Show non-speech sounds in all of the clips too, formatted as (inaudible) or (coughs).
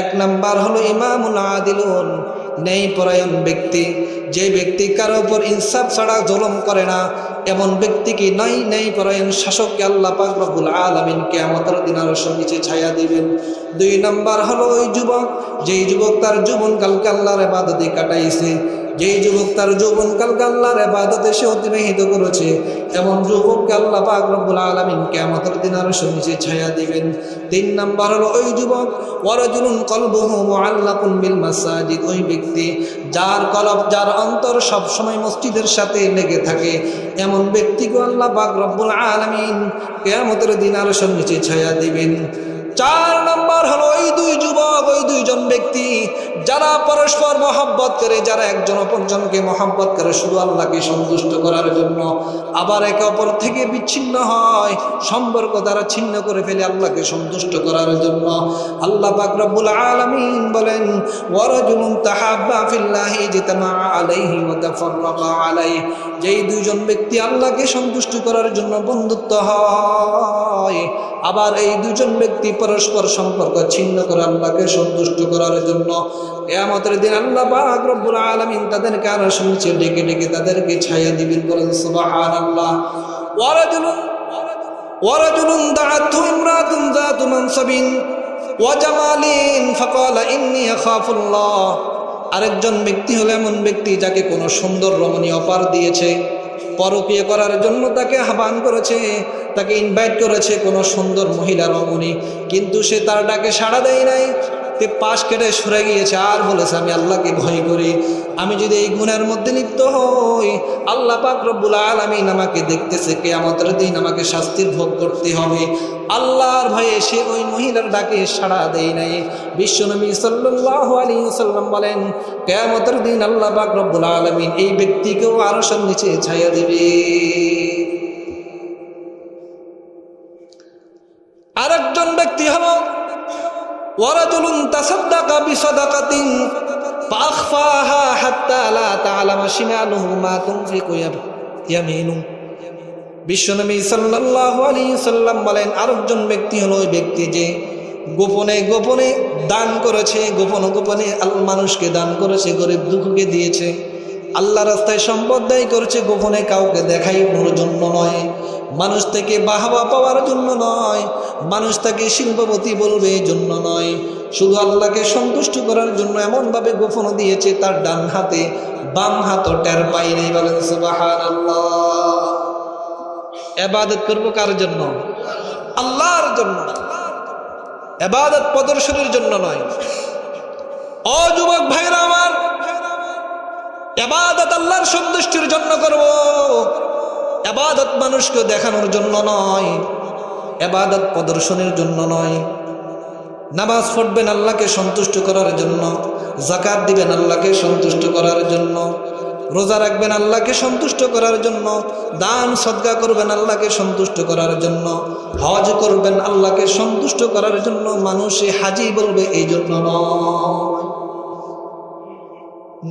এক নাম্বার হলো ইমামুল আদিলুন নেই পরায়ণ ব্যক্তি। যে ব্যক্তি কারও উপর ইনসাফ ছাড়া জলম করে না, এমন ব্যক্তি কি নাই নেই পরায়ণ শাসক আল্লাহ পাক রব্বুল আলামিন আমাদের দিন আরও নিচে ছায়া দিবেন? দুই নাম্বার হলো ওই যুবক, যেই যুবক তার জীবনকালকে আল্লাহর দিয়ে কাটাইছে। যেই যুবক তার যৌবনকালকে আল্লাহর ইবাদতে সে অতিবাহিত করেছে, এমন যুবককে আল্লাহ পাক আলামিন কিয়ামতের দিন আরও নিচে ছায়া দিবেন। তিন নাম্বার হলো ওই যুবক, ওয়ারাজুলুন কলবুহু মুআল্লাকুন বিল মাসাজিদ, ওই ব্যক্তি যার কলব, যার অন্তর সব সময় মসজিদের সাথে লেগে থাকে, এমন ব্যক্তিকে আল্লাহ পাক আলামিন কিয়ামতের দিন আরও নিচে ছায়া দিবেন। চার নম্বর হলো ওই দুই যুবক, ওই দুইজন ব্যক্তি যারা পরস্পর মহাব্বত করে, যারা একজন অপরজনকে মহব্বত করে শুধু আল্লাহকে সন্তুষ্ট করার জন্য। আবার একে অপর থেকে বিচ্ছিন্ন হয়, সম্পর্ক তারা ছিন্ন করে ফেলে আল্লাহকে সন্তুষ্ট করার জন্য। আল্লাহ পাক রব্বুল আলামিন বলেন, ওয়ারাজুলুন তাহাব্বা ফিল্লাহি জিতামা আলাইহি ওয়া তাফাররাকা আলাইহি। যেই দুইজন ব্যক্তি আল্লাহকে সন্তুষ্ট করার জন্য বন্ধুত্ব হয় আবার এই দুজন ব্যক্তি পরস্পর সম্পর্ক ছিন্ন করে আল্লাহকে সন্তুষ্ট করার জন্য কেয়ামতের দিন আল্লাহ পাক আলামিন তাদেরকে আরও শুনছে, ডেকে ডেকে তাদেরকে ছায়া দিবেন বলেন, সুবহানাল্লাহ। ওয়ারাজুলুন ওয়ারাজুলুন দাআতহু ইমরাতুন যাতু আরেকজন ব্যক্তি হলো এমন ব্যক্তি যাকে কোনো সুন্দর রমণী অপার দিয়েছে। পরকীয় করার জন্য তাকে আহ্বান করেছে, তাকে ইনভাইট করেছে কোনো সুন্দর মহিলা রমণী। কিন্তু সে তার ডাকে সাড়া দেয় নাই। তে পাশ কেটে সরে গিয়েছে, আর বলেছে, আমি আল্লাহকে ভয় করি। আমি যদি এই গুণের মধ্যে লিপ্ত হই, আল্লাহ পাক রব্বুল আলামিন আমাকে দেখতেছে কে আমাদের দিন আমাকে শাস্তির ভোগ করতে হবে। আল্লাহর ভয়ে সে ওই মহিলার ডাকে সাড়া দেয় নাই। বিশ্বনবী সাল্লাল্লাহু আলাইহি সাল্লাম বলেন, কেয়ামতের দিন আল্লাহ পাক রব্বুল আলামিন এই ব্যক্তিকেও আরশের নিচে ছায়া দিবে। মা সাল্লাল্লাহু সাল্লাম আরেকজন ব্যক্তি হলো ওই ব্যক্তি যে গোপনে গোপনে দান করেছে, গোপন গোপনে মানুষকে দান করেছে, গরিব দুঃখকে দিয়েছে। আল্লাহ রাস্তায় সম্পদ দায়ী করেছে, গোপনে কাউকে দেখাইনোর জন্য নয়। মানুষ থেকে বাহাবা পাওয়ার জন্য নয়, মানুষ তাকে শিল্পপতি বলবে এই জন্য নয়। শুধু আল্লাহকে সন্তুষ্ট করার জন্য এমনভাবে গোপন দিয়েছে তার ডান হাতে, বাম হাতও টের পাই নেই বলেন এবাদত করব কার জন্য? আল্লাহর জন্য। এবাদত প্রদর্শনের জন্য নয়। অযুবক ভাইরা আমার, এবাদত আল্লাহর সন্তুষ্টির জন্য করব। এবাদত মানুষকে দেখানোর জন্য নয়, এবাদত প্রদর্শনের জন্য নয়। নামাজ পড়বেন আল্লাহকে সন্তুষ্ট করার জন্য জাকাত দিবেন আল্লাহকে সন্তুষ্ট করার জন্য, রোজা রাখবেন আল্লাহকে সন্তুষ্ট করার জন্য, দান সদ্গা করবেন আল্লাহকে সন্তুষ্ট করার জন্য, হজ করবেন আল্লাহকে সন্তুষ্ট করার জন্য, মানুষে হাজি বলবে এই জন্য নয়।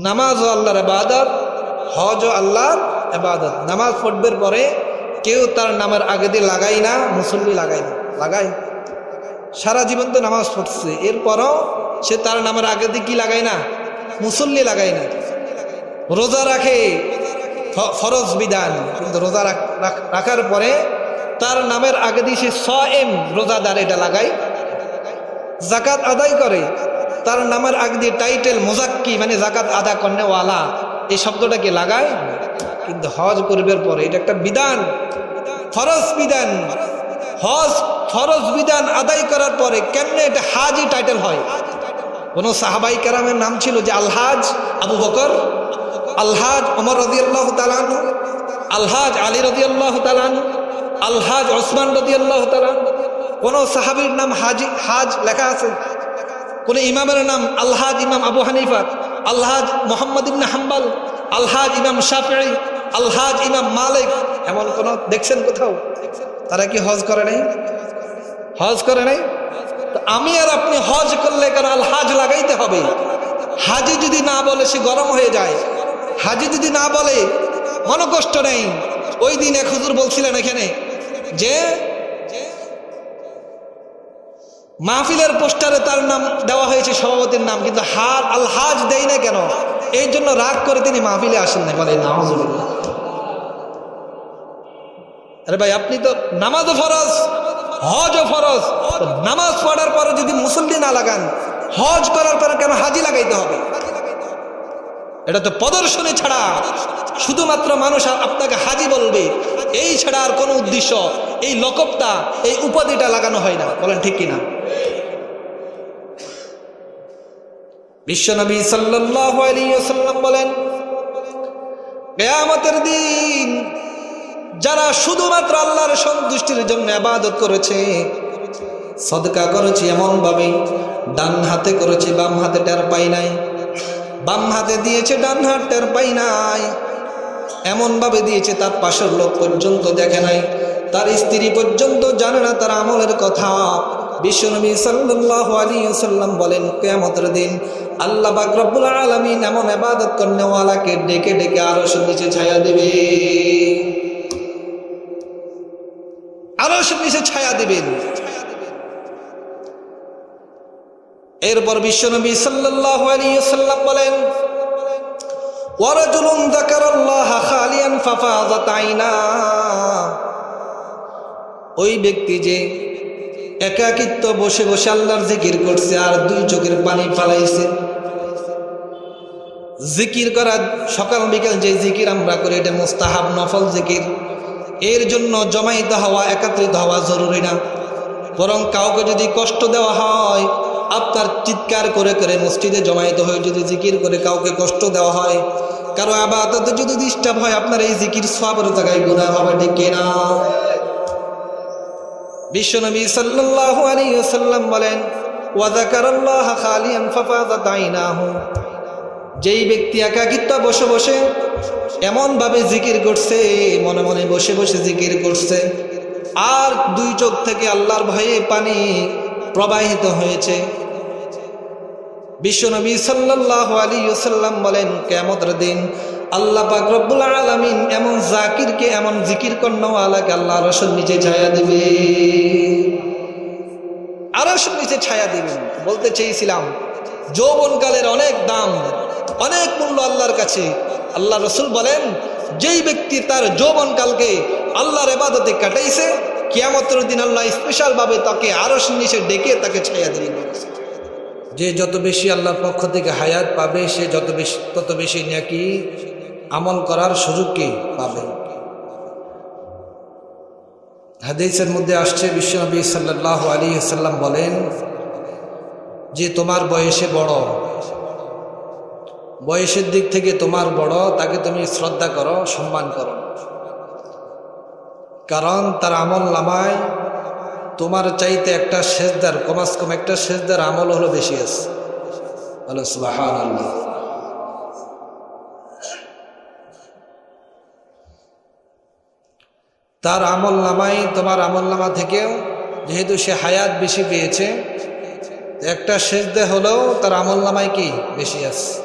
নামাজ আল্লাহর আবাদত হজ আল্লাহর আবাদত নামাজ পড়বার পরে কেউ তার নামের আগে দিয়ে লাগাই না, মুসল্লি লাগাই না। লাগাই সারা জীবন তো নামাজ পড়ছে। এরপরও সে তার নামের আগে দিয়ে কি লাগাই না? মুসল্লি লাগাই না। রোজা রাখে। ফরজ বিধান। কিন্তু রোজা রাখার পরে তার নামের আগে দিয়ে সে স এম রোজাদার এটা লাগাই জাকাত আদায় করে। তার নামের আগে দিয়ে টাইটেল মোজাক্কি মানে জাকাত আদা কর্নেওয়ালা, এই শব্দটাকে লাগায়। কিন্তু হজ করবার পরে এটা একটা বিধান। ফরজ বিধান। হজ ফরজ বিধান আদায় করার পরে কেমনে এটা হাজি টাইটেল হয়? কোন সাহাবাই কারামের নাম ছিল যে আলহাজ আবু বকর, আলহাজ অমর রদি আল্লাহ তালান আলহাজ আলী রদি আল্লাহ তালান আলহাজ ওসমান রদি আল্লাহ তালান কোন সাহাবির নাম হাজি, হাজ লেখা আছে? কোন ইমামের নাম আলহাজ ইমাম আবু হানিফা, আলহাজ মোহাম্মদ ইবনে হাম্বাল, আলহাজ ইমাম শাফি আলহাজ ইমাম মালিক, এমন কোন দেখছেন কোথাও? তারা কি হজ করে নাই? হজ করে নাই? আমি আর আপনি হজ করলে কেন আলহাজ লাগাইতে হবে? হাজি যদি না বলে সে গরম হয়ে যায়। হাজি যদি না বলে কোনো কষ্ট নেই। ওই দিন এক হুজুর বলছিলেন এখানে যে, মাহফিলের পোস্টারে তার নাম দেওয়া হয়েছে সভাপতির নাম, কিন্তু হার আল হাজ দেই না কেন? এই জন্য রাগ করে তিনি মাহফিলে আসেন না বলে নামাজুবিল্লাহ আরে ভাই, আপনি তো নামাজও ফরজ, হজও ফরজ। নামাজ পড়ার পরে যদি মুসল্লি না লাগান, হজ করার পরে কেন হাজি লাগাইতে হবে? এটা তো প্রদর্শনী ছাড়া। শুধুমাত্র মানুষ আপনাকে হাজি বলবে। এই ছাড়া আর কোনো উদ্দেশ্য, এই লকবটা এই উপাধিটা লাগানো হয় না। বলেন ঠিক কিনা? বিশ্বনবী সাল্লাল্লাহু আলাইহি ওয়াসাল্লাম বলেন, কিয়ামতের দিন যারা শুধুমাত্র আল্লাহর সন্তুষ্টির জন্য আবাদত করেছে, সদকা করেছে এমন ভাবে ডান হাতে করেছে বাম হাতে টের পাই নাই। বাম হাতে দিয়েছে ডান হাত টের পাই নাই। এমন ভাবে দিয়েছে, তার পাশের লোক পর্যন্ত দেখে নাই। তার স্ত্রী পর্যন্ত জানে না তার আমলের কথা। বিশ্বনবী সাল্লাল্লাহু আলাইহি ওয়াসাল্লাম বলেন, কিয়ামতের দিন আল্লাহ পাক রব্বুল আলামিন এমন ইবাদত করনেওয়ালাকে ডেকে ডেকে আরও নিচে ছায়া দেবে। আরও নিচে ছায়া দিবেন। এরপর বিশ্বনবী সাল্লাল্লাহু আলাইহি ওয়াসাল্লাম বলেন ওই ব্যক্তি যে একাকিত্ব বসে বসে আল্লাহর জিকির করছে আর দুই চোখের পানি ফালাইছে। জিকির করা সকাল বিকাল যে জিকির আমরা করি, এটা মুস্তাহাব নফল জিকির। এর জন্য জমাইত হওয়া, একত্রিত হওয়া জরুরি না। বরং কাউকে যদি কষ্ট দেওয়া হয় আপনার চিৎকার করে করে মসজিদে জমায়েত হয়ে যদি জিকির করে কাউকে কষ্ট দেওয়া হয়, কারও আবাদতে যদি ডিস্টার্ব হয়, আপনার এই জিকির সবের জায়গায় গুণা হবে, ঠিক না? বিশ্বনবী সাল্লাল্লাহু আলাইহি ওয়াসাল্লাম বলেন ওয়াযাকারাল্লাহ খালিয়ান ফাফাযাত আইনাহু। যেই ব্যক্তি একাকিত্ব বসে বসে এমন ভাবে জিকির করছে, মনে মনে বসে বসে জিকির করছে, আর দুই চোখ থেকে আল্লাহর ভয়ে পানি প্রবাহিত হয়েছে। বিশ্বনবী সাল্লাল্লাহু আলাইহি ওয়াসাল্লাম বলেন, কিয়ামতের দিন আল্লাহ পাক রব্বুল আলামিন এমন জাকিরকে, এমন জিকির করনেওয়ালাকে আল্লাহ রসুল নিচে ছায়া দিবে। আরশের নিচে ছায়া দিবেন, বলতে চেয়েছিলাম, যৌবনকালের অনেক দাম। অনেক মূল্য আল্লাহর কাছে। আল্লাহ রসুল বলেন, যেই ব্যক্তি তার যৌবনকালকে আল্লাহর এবাদতে কাটাইছে, কিয়ামতের দিন আল্লাহ স্পেশালভাবে তাকে আরও নিচে ডেকে তাকে ছায়া দিবেন যে যত বেশি আল্লাহর পক্ষ থেকে হায়াত পাবে, সে যত বেশি তত বেশি নাকি আমল করার সুযোগকে পাবে। হাদিসের মধ্যে আসছে বিশ্বনবী সাল্লাহ আলী সাল্লাম বলেন, যে তোমার বয়সে বড় বয়সের দিক থেকে তোমার বড়, তাকে তুমি শ্রদ্ধা করো, সম্মান করো। কারণ তার আমল নামায় তোমার চাইতে একটা সেজদার, কমাস কম একটা সেজদার আমল হলো বেশি আছে। তার আমল নামাই তোমার আমল নামা থেকেও যেহেতু সে হায়াত বেশি পেয়েছে, একটা সেজদে হলেও তার আমল নামায় কি? বেশি আছে।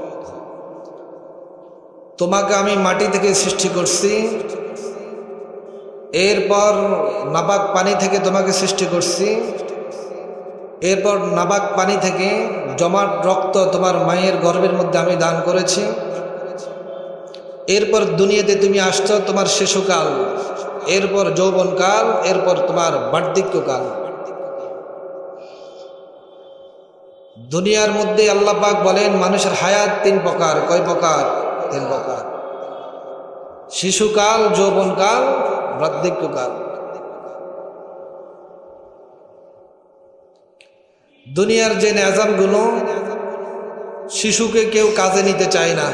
তোমাকে আমি মাটি থেকে সৃষ্টি করছি। এরপর নাবাক পানি থেকে তোমাকে সৃষ্টি করছি। এরপর নাবাক পানি থেকে জমাট রক্ত তোমার মায়ের গর্ভের মধ্যে আমি দান করেছি। এরপর দুনিয়াতে তুমি আসছো তোমার শিশুকাল এরপর যৌবনকাল, এরপর তোমার বার্ধক্যকাল। দুনিয়ার মধ্যে আল্লাহ পাক বলেন, মানুষের হায়াত তিন প্রকার। কয় প্রকার? তিন প্রকার শিশুকাল, যৌবনকাল বার্ধক্যকাল দুনিয়ার যে নেজামগুলো, শিশুকে কেউ কাজে নিতে চায় না।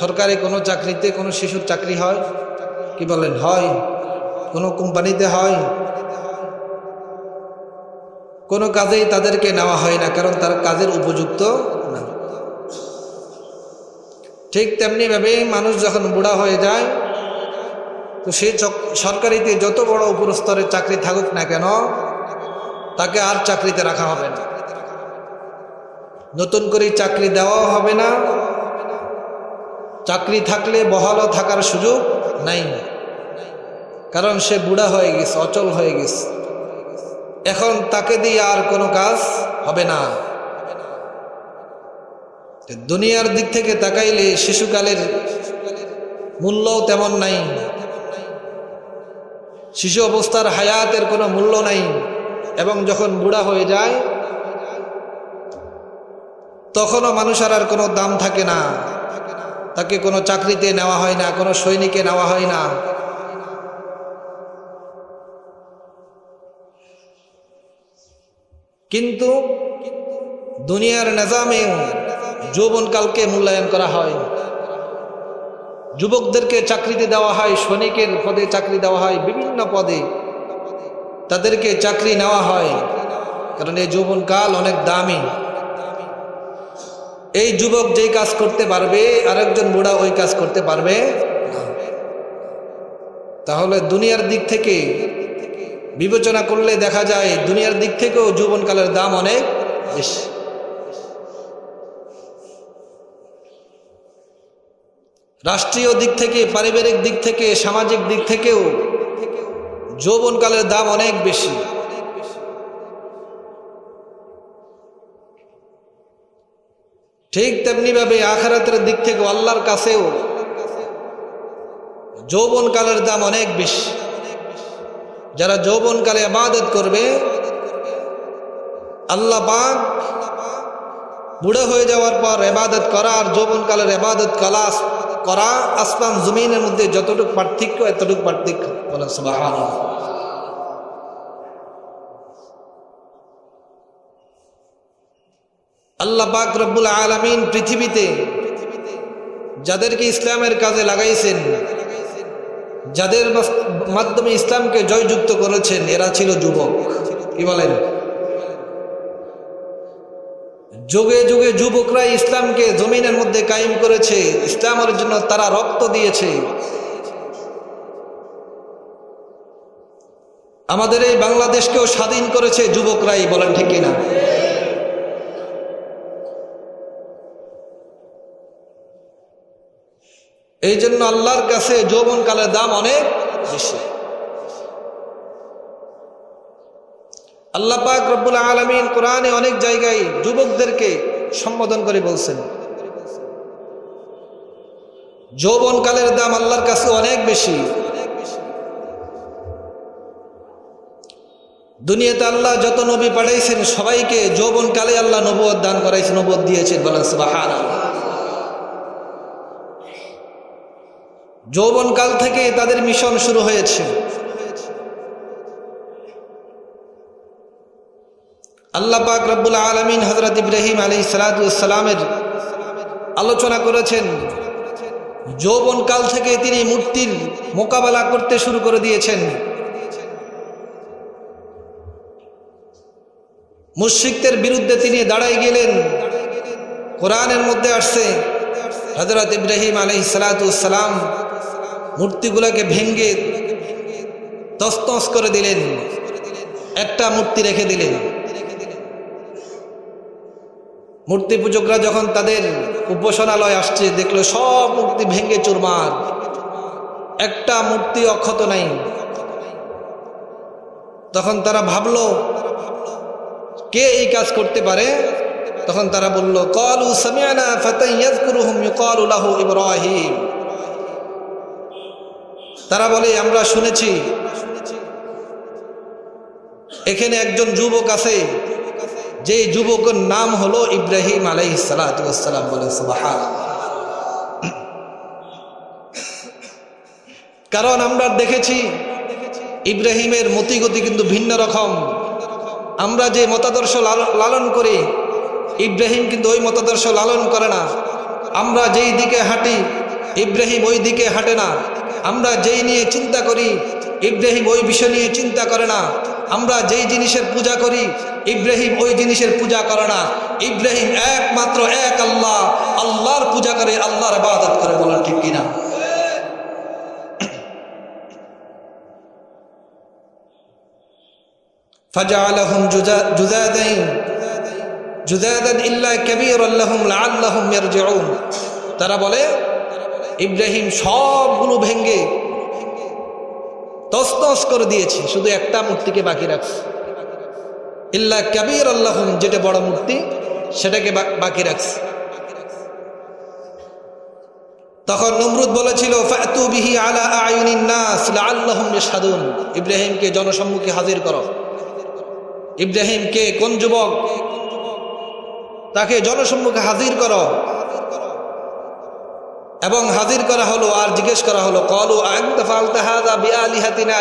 সরকারি কোনো চাকরিতে কোনো শিশুর চাকরি হয়? কি বলেন, হয়। কোনো কোম্পানিতে হয়? কোনো কাজেই তাদেরকে নেওয়া হয় না, কারণ তার কাজের উপযুক্ত ঠিক তেমনিভাবে মানুষ যখন বুড়া হয়ে যায়, তো সে সরকারিতে যত বড় উপর স্তরের চাকরি থাকুক না কেন, তাকে আর চাকরিতে রাখা হবে না। নতুন করে চাকরি দেওয়াও হবে না। চাকরি থাকলে বহালও থাকার সুযোগ নাই। কারণ সে বুড়া হয়ে গেছে, অচল হয়ে গেছে। এখন তাকে দিয়ে আর কোনো কাজ হবে না। দুনিয়ার দিক থেকে তাকাইলে শিশুকালের মূল্যও তেমন নাই। শিশু অবস্থার হায়াতের কোনো মূল্য নাই এবং যখন বুড়া হয়ে যায়, তখনও মানুষের আর কোনো দাম থাকে না। তাকে কোনো চাকরিতে নেওয়া হয় না, কোনো সৈনিকে নেওয়া হয় না। কিন্তু দুনিয়ার নিজামে যৌবনকালকে মূল্যায়ন করা হয়। যুবকদেরকে চাকরিতে দেওয়া হয় সৈনিকের পদে চাকরি দেওয়া হয়, বিভিন্ন পদে তাদেরকে চাকরি নেওয়া হয়, কারণ এই যৌবনকাল অনেক দামি। এই যুবক যেই কাজ করতে পারবে, আরেকজন বুড়া ওই কাজ করতে পারবে তাহলে দুনিয়ার দিক থেকে বিবেচনা করলে দেখা যায়, দুনিয়ার দিক থেকেও যৌবনকালের দাম অনেক বেশি। রাষ্ট্রীয় দিক থেকে, পারিবারিক দিক থেকে, সামাজিক দিক থেকেও যৌবনকালের দাম অনেক বেশি। ঠিক তেমনিভাবে আখারাতের দিক থেকে আল্লাহর কাছেও যৌবনকালের দাম অনেক বেশি। যারা যৌবনকালে আবাদত করবে, আল্লাহ পাক বুড়ো হয়ে যাওয়ার পর এবাদত করা আর যৌবনকালের এবাদত কলা করা আসমান জমিনের মধ্যে যতটুকু পার্থক্য, এতটুকু পার্থক্য। বলেন, সুবহানাল্লাহ। আল্লাহ পাক রব্বুল আলমিন পৃথিবীতে যাদেরকে ইসলামের কাজে লাগাইছেন, যাদের মাধ্যমে ইসলামকে জয়যুক্ত করেছেন, এরা ছিল যুবক। কি বলেন? যুগে যুগে যুবকরা ইসলামকে জমিনের মধ্যে কায়েম করেছে, ইসলামের জন্য তারা রক্ত দিয়েছে। আমাদের এই বাংলাদেশকেও স্বাধীন করেছে যুবকরাই, বলেন ঠিক কিনা? এই জন্য আল্লাহর কাছে যৌবনকালের দাম অনেক বেশি। আল্লাহ পাক রব্বুল আলমিন কোরআনে অনেক জায়গায় যুবকদেরকে সম্বোধন করে বলছেন। যৌবনকালের দাম আল্লাহর কাছে অনেক বেশি। দুনিয়াতে আল্লাহ যত নবী পাঠাইছেন, সবাইকে যৌবনকালে আল্লাহ নবুয় দান করাইছে নবুয় দিয়েছেন, বলেন সুবাহান যৌবনকাল থেকে তাদের মিশন শুরু হয়েছে। আল্লাহ পাক রব্বুল আলমিন হজরত ইব্রাহিম আলী সালাতামের আলোচনা করেছেন। যৌবনকাল থেকে তিনি মূর্তির মোকাবেলা করতে শুরু করে দিয়েছেন। মুশিকদের বিরুদ্ধে তিনি দাঁড়াই গেলেন। কোরআনের মধ্যে আসছে হজরত ইব্রাহিম আলহ সালাতাম মূর্তিগুলোকে ভেঙ্গে তস্তস করে দিলেন। একটা মূর্তি রেখে দিলেন। মূর্তি পূজকরা যখন তাদের উপাসনালয় আসছে, দেখল সব মূর্তি ভেঙ্গে চুরমার। একটা মূর্তি অক্ষত নাই। তখন তারা ভাবলো, কে এই কাজ করতে পারে? তখন তারা বলল, কলু সামিয়ানা ফাতাইয়াজকুরুহুম ইউকালু লাহু ইব্রাহিম। তারা বলে, আমরা শুনেছি। এখানে একজন যুবক আছে। যে যুবকের নাম হলো ইব্রাহিম আলাইহিস সালাতু ওয়াস সালাম বলে কারণ আমরা দেখেছি ইব্রাহিমের মতিগতি কিন্তু ভিন্ন রকম। আমরা যে মতাদর্শ লাল- লালন করি, ইব্রাহিম কিন্তু ওই মতাদর্শ লালন করে না। আমরা যেই দিকে হাঁটি, ইব্রাহিম ওই দিকে হাঁটে না। আমরা যেই নিয়ে চিন্তা করি, ইব্রাহিম ওই বিষয় নিয়ে চিন্তা করে না। আমরা যেই জিনিসের পূজা করি ইব্রাহিম ওই জিনিসের পূজা করে না ইব্রাহিম একমাত্র এক আল্লাহ আল্লাহর পূজা করে আল্লাহর ইবাদত করে বলেন ঠিক কিনা فجعلهم جزا- جذاذين جذاذا إلا كبيرا لهم لعلهم يرجعون তারা বলে ইব্রাহিম সবগুলো ভেঙ্গে তসতস করে দিয়েছে, শুধু একটা মূর্তিকে বাকি রাখছে ইল্লা কবির আল্লাহম, যেটা বড় মূর্তি, সেটাকে বাকি রাখছে তখন নমরুদ বলেছিল ইব্রাহিমকে জনসম্মুখে হাজির করো। ইব্রাহিমকে কোন যুবক? তাকে জনসম্মুখে হাজির করো। এবং হাজির করা হলো আর জিজ্ঞেস করা হলো, কলু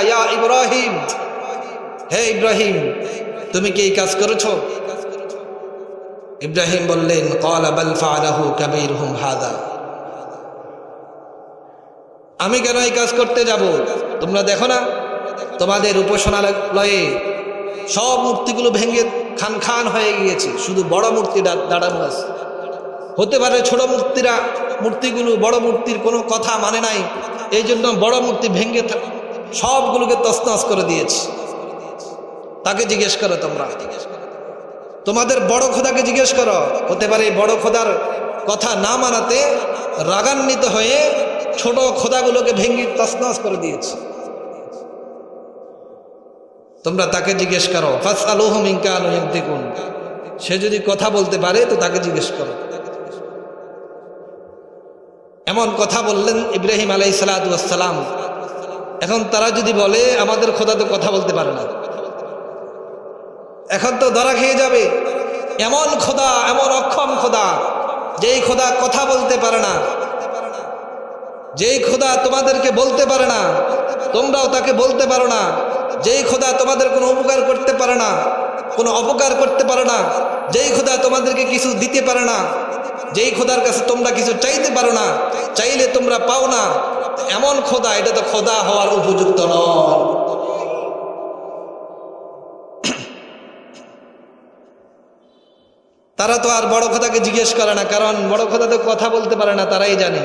ইয়া ইব্রাহিম? হে ইব্রাহিম, তুমি কি এই কাজ করেছ? ইব্রাহিম বললেন ক্বালা বাল ফাআলাহু কাবীরুহুম হাযা আমি কেন এই কাজ করতে যাব? তোমরা দেখো না, তোমাদের উপাসনালয়ে সব মূর্তিগুলো ভেঙে খান খান হয়ে গিয়েছে, শুধু বড় মূর্তি দাঁড়ানো আছে। হতে পারে ছোট মূর্তিরা, মূর্তিগুলো, বড় মূর্তির কোনো কথা মানে নাই। এই জন্য বড় মূর্তি ভেঙে সবগুলোকে তসনস করে দিয়েছে। তাকে জিজ্ঞেস করো তোমরা। তোমাদের বড় খোদাকে জিজ্ঞেস করো। হতে পারে বড় খোদার কথা না মানাতে রাগান্বিত হয়ে ছোট খোদাগুলোকে ভেঙে তসনস করে দিয়েছে। তোমরা তাকে জিজ্ঞেস করো ফাস আলুহমিনকা দেখুন সে যদি কথা বলতে পারে, তো তাকে জিজ্ঞেস করো। এমন কথা বললেন ইব্রাহিম আলাই সালাতাম এখন তারা যদি বলে, আমাদের খোদা তো কথা বলতে পারে না। এখন তো ধরা খেয়ে যাবে। এমন খোদা, এমন অক্ষম খোদা, যেই খোদা কথা বলতে পারে না। যেই খোদা তোমাদেরকে বলতে পারে না, তোমরাও তাকে বলতে পারো না। যেই খোদা তোমাদের কোনো উপকার করতে পারে না, কোনো অপকার করতে পারে না। যেই খোদা তোমাদেরকে কিছু দিতে পারে না যেই খোদার কাছে তোমরা কিছু চাইতে পারো না, চাইলে তোমরা পাও না। এমন খোদা, এটা তো খোদা হওয়ার উপযুক্ত নয়। (coughs) তারা তো আর বড় খোদাকে জিজ্ঞেস করে না, কারণ বড় খোদা তো কথা বলতে পারে না, তারাই জানে।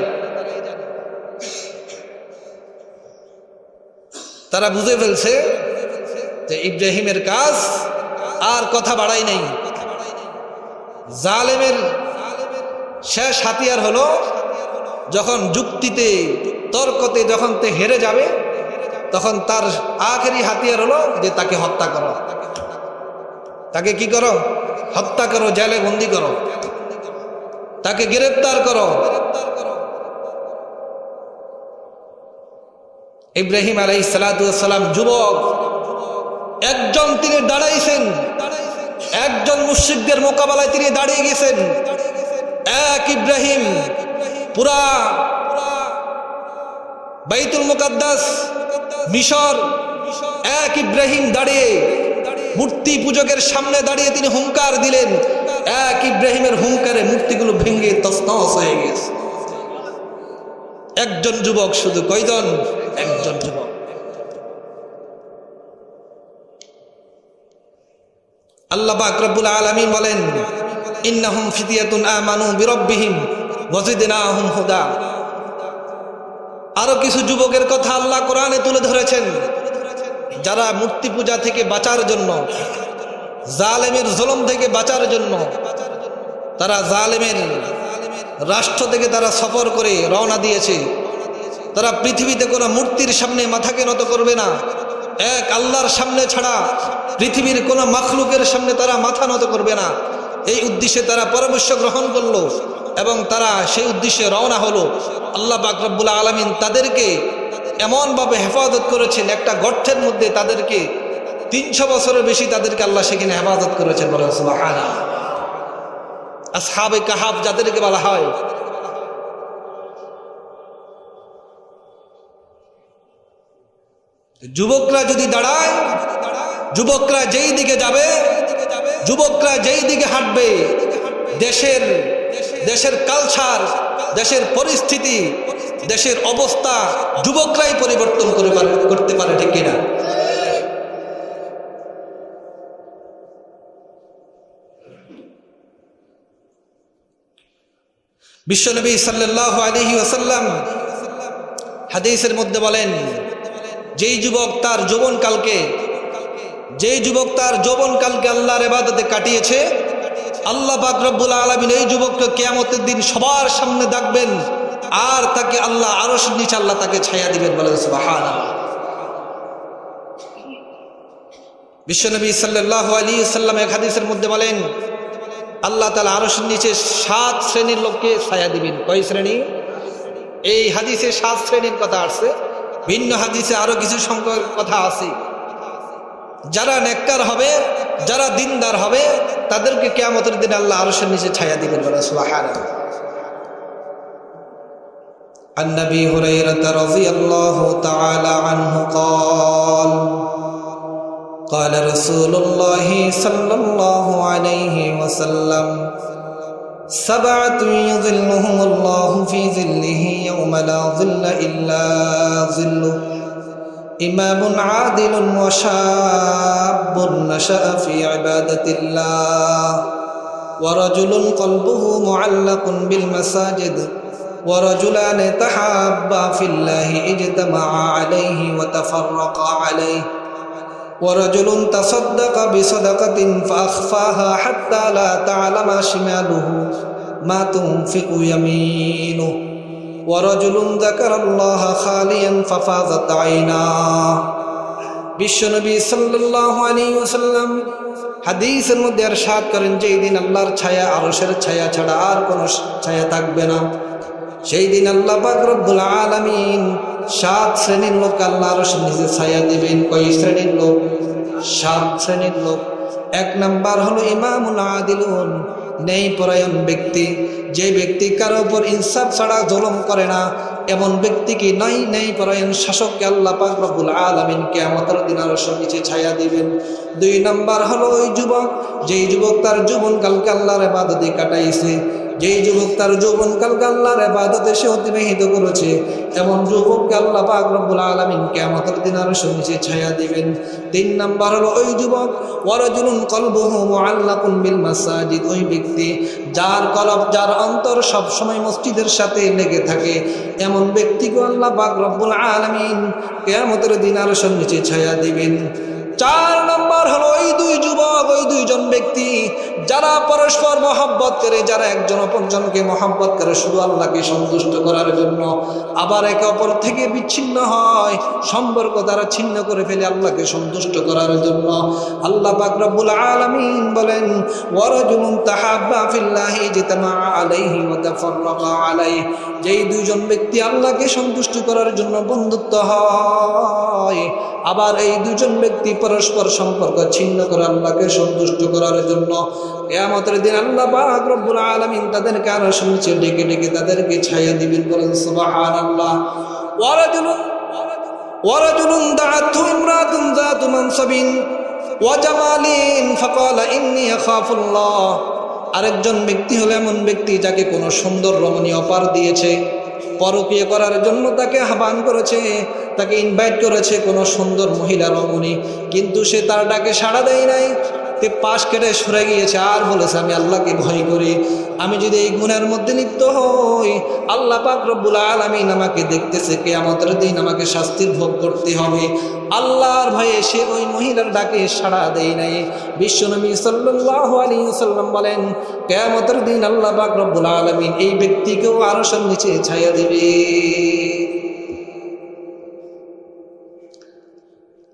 তারা বুঝে ফেলছে যে ইব্রাহিমের কাজ আর কথা বাড়াই নাই। জালেমের শেষ হাতিয়ার হলো, যখন যুক্তিতে, তর্কতে যখন তে হেরে যাবে, তখন তার আখেরি হাতিয়ার হলো যে তাকে হত্যা করো। তাকে কি করো? হত্যা করো, জেলে বন্দি করো। তাকে গ্রেপ্তার করো। ইব্রাহিম আলাই সালাম যুবক, একজন তিনি দাঁড়াইছেন। একজন মুশ্রিকদের মোকাবেলায় তিনি দাঁড়িয়ে গেছেন। এক ইব্রাহিম, পুরা বাইতুল মুকাদ্দাস, মিশর, এক ইব্রাহিম দাঁড়িয়ে মূর্তি পূজকের সামনে দাঁড়িয়ে তিনি হুঙ্কার দিলেন। এক ইব্রাহিমের হুঙ্কারে মূর্তিগুলো ভেঙে তসনস হয়ে গেছে। একজন যুবক শুধু কয়জন? একজন যুবক। আল্লাহ পাক রব্বুল আলামিন বলেন ইন্নাহুম আমানু বিরব্বিহিম ওয়াজিদনাহুম হুদা। আরও কিছু যুবকের কথা আল্লাহ কোরআনে তুলে ধরেছেন, যারা মূর্তি পূজা থেকে বাঁচার জন্য, জালেমের জুলম থেকে বাঁচার জন্য, তারা জালেমের রাষ্ট্র থেকে তারা সফর করে রওনা দিয়েছে। তারা পৃথিবীতে কোনো মূর্তির সামনে মাথাকে নত করবে না। এক আল্লাহর সামনে ছাড়া পৃথিবীর কোনো মাখলুকের সামনে তারা মাথা নত করবে না। এই উদ্দেশ্যে তারা পরামর্শ গ্রহণ করল এবং তারা সেই উদ্দেশ্যে রওনা হলো। আল্লাহ বাকরবুল্লা আলমিন তাদেরকে এমনভাবে হেফাজত করেছেন, একটা গর্থের মধ্যে তাদেরকে তিনশো বছরের বেশি তাদেরকে আল্লাহ সেখানে হেফাজত করেছেন বলে আসহাবে কাহাব যাদেরকে বলা হয়। যুবকরা যদি দাঁড়ায়, যুবকরা যেই দিকে যাবে যুবকরা যেই দিকে হাঁটবে, দেশের দেশের কালচার দেশের পরিস্থিতি, দেশের অবস্থা যুবকরাই পরিবর্তন করে করতে পারে ঠিক কিনা? বিশ্বনবী সাল্লাহ আলহি ওসাল্লাম হাদিসের মধ্যে বলেন, যেই যুবক তার যৌবনকালকে যেই যুবক তার যৌবনকালকে আল্লাহর এবাদতে কাটিয়েছে, আল্লাহ পাক রব্বুল আলমিন এই যুবককে কেয়ামতের দিন সবার সামনে ডাকবেন আর তাকে আল্লাহ আরও নিচে আল্লাহ তাকে ছায়া দিবেন সুবাহান বিশ্বনবী সাল্লাহ আলী সাল্লাম এক হাদিসের মধ্যে বলেন, আল্লাহ তালা আরও নিচে সাত শ্রেণির লোককে ছায়া দিবেন। কয় শ্রেণি? এই হাদিসে সাত শ্রেণির কথা আসছে, ভিন্ন হাদিসে আরও কিছু সংখ্যক কথা আছে। যারা নেককার হবে যারা দিনদার হবে তাদেরকে কেয়ামতের দিন আল্লাহ আরশের নিচে ছায়া দিবেন বলে সুবাহান عن ابي هريره رضي الله تعالى عنه قال قال رسول الله صلى الله عليه وسلم سبعة يظلهم الله في ظله يوم لا ظل إلا ظله إمام عادل وشاب نشأ في عبادة الله ورجل قلبه معلق بالمساجد ورجلان تحابا في الله اجتمعا عليه وتفرقا عليه. ورجل تصدق بصدقة فأخفاها حتى لا تعلم شماله ما تنفق يمينه. ورجل ذكر الله خاليا ففاضت عيناه বিশ্বনবী সাল্লাল্লাহু আলাইহি ওয়াসাল্লাম হাদিসের মধ্যে ارشاد করেন যে দিন আল্লাহর ছায়া আরশের ছায়া ছাড়া আর কোনো ছায়া থাকবে না সেই দিন আল্লাহ পাক রব্বুল আলামিন সাত শ্রেণীর লোক আল্লাহ আরশের নিচে ছায়া দিবেন কয় শ্রেণীর লোক সাত শ্রেণীর লোক এক নাম্বার হলো ইমামুল আদিলুন নেই পরায়ণ ব্যক্তি। যে ব্যক্তি কারও ওপর ইনসাফ ছাড়া জলম করে না, এমন ব্যক্তি কি নাই? নেই পরায়ণ শাসককে আল্লাহ পাক রব্বুল আলামিন কিয়ামতের দিন আরও নিচে ছায়া দিবেন। দুই নাম্বার হলো ওই যুবক, যেই যুবক তার জীবনকালকে আল্লাহর ইবাদতে কাটাইছে। যেই যুবক তার যৌবনকালকে আল্লাহর ইবাদতে সে অতিবাহিত করেছে, এমন যুবককে আল্লাহ পাক রব্বুল আলামিন কিয়ামতের দিন আরও নিচে ছায়া দিবেন। তিন নাম্বার হলো ওই যুবক, ওয়ারাজুলুন কলবুহু মুআল্লাকুন বিল মাসাজিদ, ওই ব্যক্তি যার কলব, যার অন্তর সব সময় মসজিদের সাথে লেগে থাকে, এমন ব্যক্তিকে আল্লাহ পাক রব্বুল আলামিন কিয়ামতের দিন আরও নিচে ছায়া দিবেন। চার নম্বর হলো ওই দুই যুবক, ওই দুইজন ব্যক্তি, যারা পরস্পর মহব্বত করে, যারা একজন অপরজনকে মহব্বত করে, শুধু আল্লাহকে সন্তুষ্ট করার জন্য। আবার একে অপর থেকে বিচ্ছিন্ন হয়, সম্পর্ক তারা ছিন্ন করে ফেলে আল্লাহকে সন্তুষ্ট করার জন্য। আল্লাহ পাক রব্বুল আলামিন বলেন যেই দুইজন ব্যক্তি আল্লাহকে সন্তুষ্ট করার জন্য বন্ধুত্ব হয়, আবার এই দুজন ব্যক্তি পরস্পর সম্পর্ক ছিন্ন করে আল্লাহকে সন্তুষ্ট করার জন্য কেয়ামতের দিন আল্লাহ পাক আলামিন তাদেরকে আরও শুনছে ডেকে ডেকে তাদেরকে ছায়া দিবেন, বলেন সুবহানাল্লাহ। ওয়ারাজুলুন ওয়ারাজুলুন দাআতহু ইমরাতুন আরেকজন ব্যক্তি হলো এমন ব্যক্তি যাকে কোনো সুন্দর রমণী অপার দিয়েছে। পরকীয় করার জন্য তাকে আহ্বান করেছে, তাকে ইনভাইট করেছে কোনো সুন্দর মহিলা রমণী। কিন্তু সে তার ডাকে সাড়া দেয় নাই। তে পাশ কেটে সরে গিয়েছে, আর বলেছে, আমি আল্লাহকে ভয় করি। আমি যদি এই গুণের মধ্যে লিপ্ত হই, আল্লাহ পাক রব্বুল আলামিন আমাকে দেখতেছে কে আমাদের দিন আমাকে শাস্তির ভোগ করতে হবে। আল্লাহর ভয়ে সে ওই মহিলার ডাকে সাড়া দেয় নাই। বিশ্বনবী সাল্লাল্লাহু আলাইহি ওয়াসাল্লাম বলেন, কিয়ামতের দিন আল্লাহ পাক রব্বুল আলামিন এই ব্যক্তিকেও আরশের নিচে ছায়া দিবে।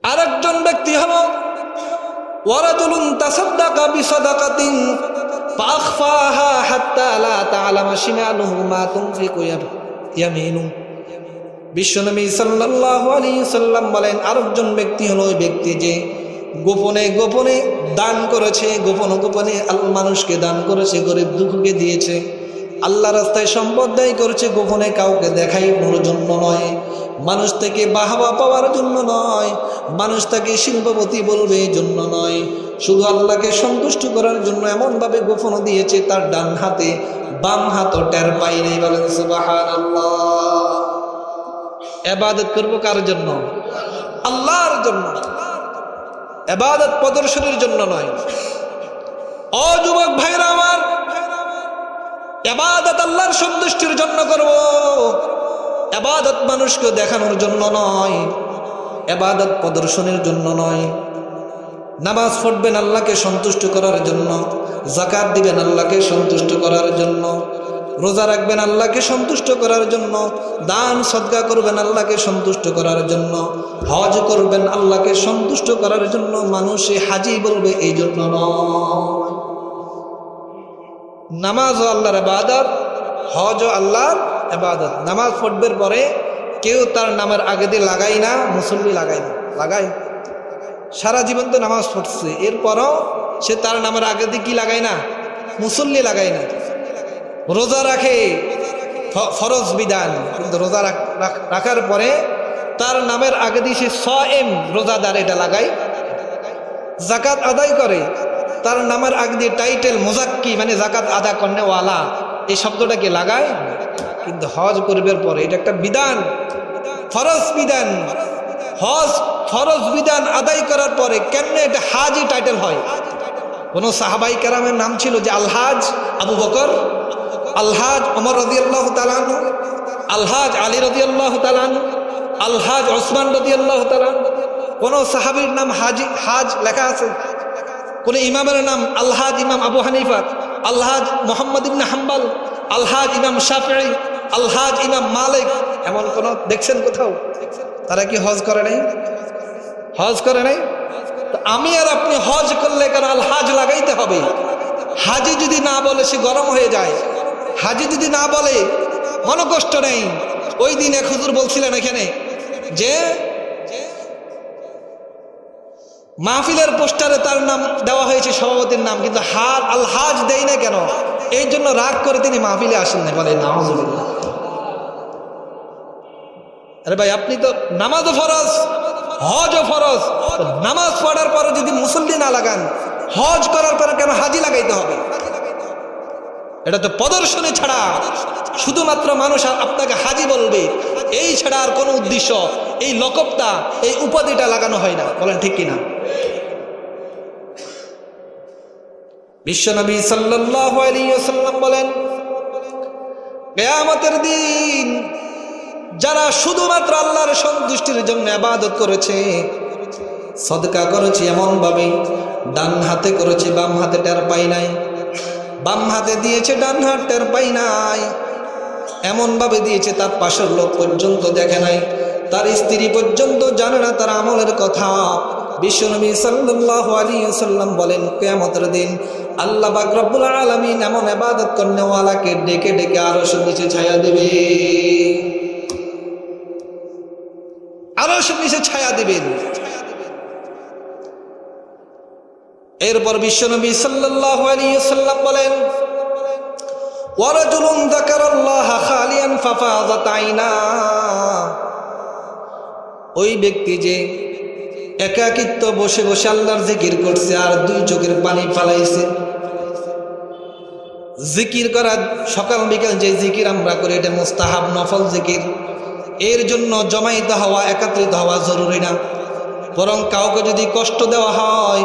আরেকজন ব্যক্তি হলো সাল্লাল্লাহু সাল্লাম আরেকজন ব্যক্তি হলো ওই ব্যক্তি যে গোপনে গোপনে দান করেছে, গোপন গোপনে মানুষকে দান করেছে, গরিব দুঃখকে দিয়েছে আল্লাহ রাস্তায় সম্পদ দায়ী করেছে, গোপনে কাউকে দেখাইনোর জন্য নয়। মানুষ থেকে বাহাবা পাওয়ার জন্য নয়, মানুষ তাকে শিল্পপতি বলবে জন্য নয়। শুধু আল্লাহকে সন্তুষ্ট করার জন্য এমনভাবে গোপন দিয়েছে, তার ডান হাতে বাম হাতও টের পাই নেই, বলেন সুবাহান এবাদত করব কার জন্য? আল্লাহর জন্য। এবাদত প্রদর্শনীর জন্য নয়। অযুবক ভাইরা আমার, এবাদত আল্লাহর সন্তুষ্টির জন্য করব। এবাদত মানুষকে দেখানোর জন্য নয় এবাদত প্রদর্শনের জন্য নয়। নামাজ পড়বেন আল্লাহকে সন্তুষ্ট করার জন্য জাকাত দিবেন আল্লাহকে সন্তুষ্ট করার জন্য, রোজা রাখবেন আল্লাহকে সন্তুষ্ট করার জন্য, দান সদ্গা করবেন আল্লাহকে সন্তুষ্ট করার জন্য, হজ করবেন আল্লাহকে সন্তুষ্ট করার জন্য, মানুষে হাজি বলবে এই জন্য নয়। নামাজ আল্লাহর আবাদত হজ আল্লাহর আবাদত নামাজ পড়বের পরে কেউ তার নামের আগে দিয়ে লাগাই না, মুসল্লি লাগাই না। লাগাই সারা জীবন তো নামাজ পড়ছে। এরপরও সে তার নামের আগে দিয়ে কি লাগায় না? মুসল্লি লাগায় না। রোজা রাখে। ফরজ বিধান। কিন্তু রোজা রাখ- রাখ- রাখার পরে তার নামের আগে দিয়ে সে স এম রোজাদার এটা লাগায়। জাকাত আদায় করে। তার নামের আগে দিয়ে টাইটেল মোজাক্কি মানে জাকাত আদা কর্নেওয়ালা, এই শব্দটাকে লাগায়। কিন্তু হজ করবার পরে এটা একটা বিধান, ফরজ বিধান। হজ ফরজ বিধান আদায় করার পরে কেমনে এটা হাজি টাইটেল হয়? কোন সাহাবাই কেরামের নাম ছিল যে আলহাজ আবু বকর, আলহাজ ওমর রদি আল্লাহ তালান আলহাজ আলী রদি আল্লাহ তালান আলহাজ ওসমান রদি আল্লাহ তালান কোন সাহাবির নাম হাজি, হাজ লেখা আছে? কোন ইমামের নাম আলহাজ ইমাম আবু হানিফা, আলহাজ মোহাম্মদ ইবনে হাম্বাল, আলহাজ ইমাম শাফি আলহাজ ইমাম মালিক, এমন কোন দেখছেন কোথাও? তারা কি হজ করে নাই? হজ করে নাই? আমি আর আপনি হজ করলে কেন আল হাজ লাগাইতে হবে? হাজি যদি না বলে সে গরম হয়ে যায়। হাজি যদি না বলে, মনকষ্ট নেই। ওই দিন এক হুজুর বলছিলেন এখানে যে, মাহফিলের পোস্টারে তার নাম দেওয়া হয়েছে, সভাপতির নাম, কিন্তু হার আল হাজ দেয় না কেন? এই জন্য রাগ করে তিনি মাহফিলে আসেন না বলে নামাজুবিল্লাহ আরে ভাই, আপনি তো নামাজও ফরজ, হজও ফরজ। নামাজ পড়ার পরে যদি মুসল্লি না লাগান, হজ করার পরে কেন হাজি লাগাইতে হবে? এটা তো প্রদর্শনী ছাড়া। শুধুমাত্র মানুষ আর আপনাকে হাজি বলবে। এই ছাড়া আর কোনো উদ্দেশ্য, এই লকবটা এই উপাধিটা লাগানো হয় না। বলেন ঠিক কিনা? বিশ্বনবী ওয়াসাল্লাম বলেন, কেয়ামতের দিন যারা শুধুমাত্র আল্লাহর সন্তুষ্টির জন্য আবাদত করেছে, সদকা করেছে এমনভাবে, ডান হাতে করেছে, বাম হাতে টের পাই নাই। বাম হাতে দিয়েছে, ডান হাত টের পাই নাই। এমনভাবে দিয়েছে, তার পাশের লোক পর্যন্ত দেখে নাই। তার স্ত্রী পর্যন্ত জানে না তার আমলের কথা। বিশ্বনবী সাল্লাল্লাহু আলাইহি সাল্লাম বলেন, কিয়ামতের দিন আল্লাহ পাক রব্বুল আলামিন এমন ইবাদত করনেওয়ালাকে ডেকে ডেকে আরও নিচে ছায়া দেবে। আরও নিচে ছায়া দিবেন। এরপর বিশ্বনবী সাল্লাম বলেন ওই ব্যক্তি যে একাকিত্ব বসে বসে আল্লাহর জিকির করছে আর দুই চোখের পানি ফালাইছে। জিকির করা সকাল বিকাল যে জিকির আমরা করি, এটা মুস্তাহাব নফল জিকির। এর জন্য জমাইতে হওয়া, একাত্রিত হওয়া জরুরি না। বরং কাউকে যদি কষ্ট দেওয়া হয়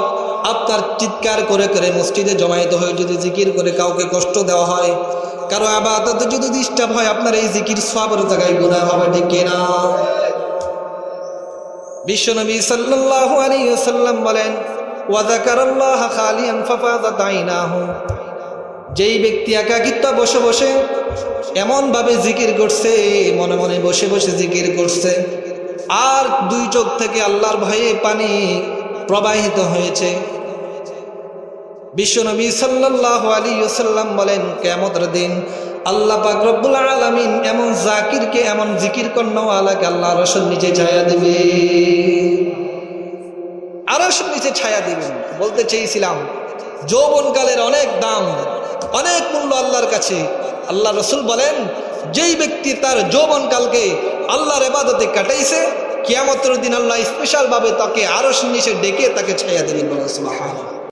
আপনার চিৎকার করে করে মসজিদে জমাইতে হয়ে যদি জিকির করে কাউকে কষ্ট দেওয়া হয়, কারও আবাদতে যদি ডিস্টার্ব হয়, আপনার এই জিকির সবের জায়গায় গুণা হবে, ঠিক কিনা বিশ্বনবী সাল্লাল্লাহু আলাইহি ওয়াসাল্লাম বলেন, ওয়া যাকারাল্লাহ খালিয়ান ফাফাযাত আইনাহু যেই ব্যক্তি একাকিত্ব বসে বসে এমনভাবে জিকির করছে, মনে মনে বসে বসে জিকির করছে, আর দুই চোখ থেকে আল্লাহর ভয়ে পানি প্রবাহিত হয়েছে। বিশ্বনবী সাল্লাল্লাহু আলাইহি ওয়াসাল্লাম বলেন, কিয়ামতের দিন আল্লাহ পাক রব্বুল আলামিন এমন জাকিরকে, এমন জিকির কর্ণওয়ালাকে আল্লাহ রসুল নিচে ছায়া দেবে। আরশের নিচে ছায়া দিবেন, বলতে চেয়েছিলাম, যৌবনকালের অনেক দাম অনেক মূল্য আল্লাহর কাছে। আল্লাহ রসুল বলেন, যেই ব্যক্তি তার যৌবনকালকে আল্লাহর এবাদতে কাটাইছে, কিয়ামতের দিন আল্লাহ স্পেশালভাবে তাকে আরও নিচে ডেকে তাকে ছায়া দেবেন বলেন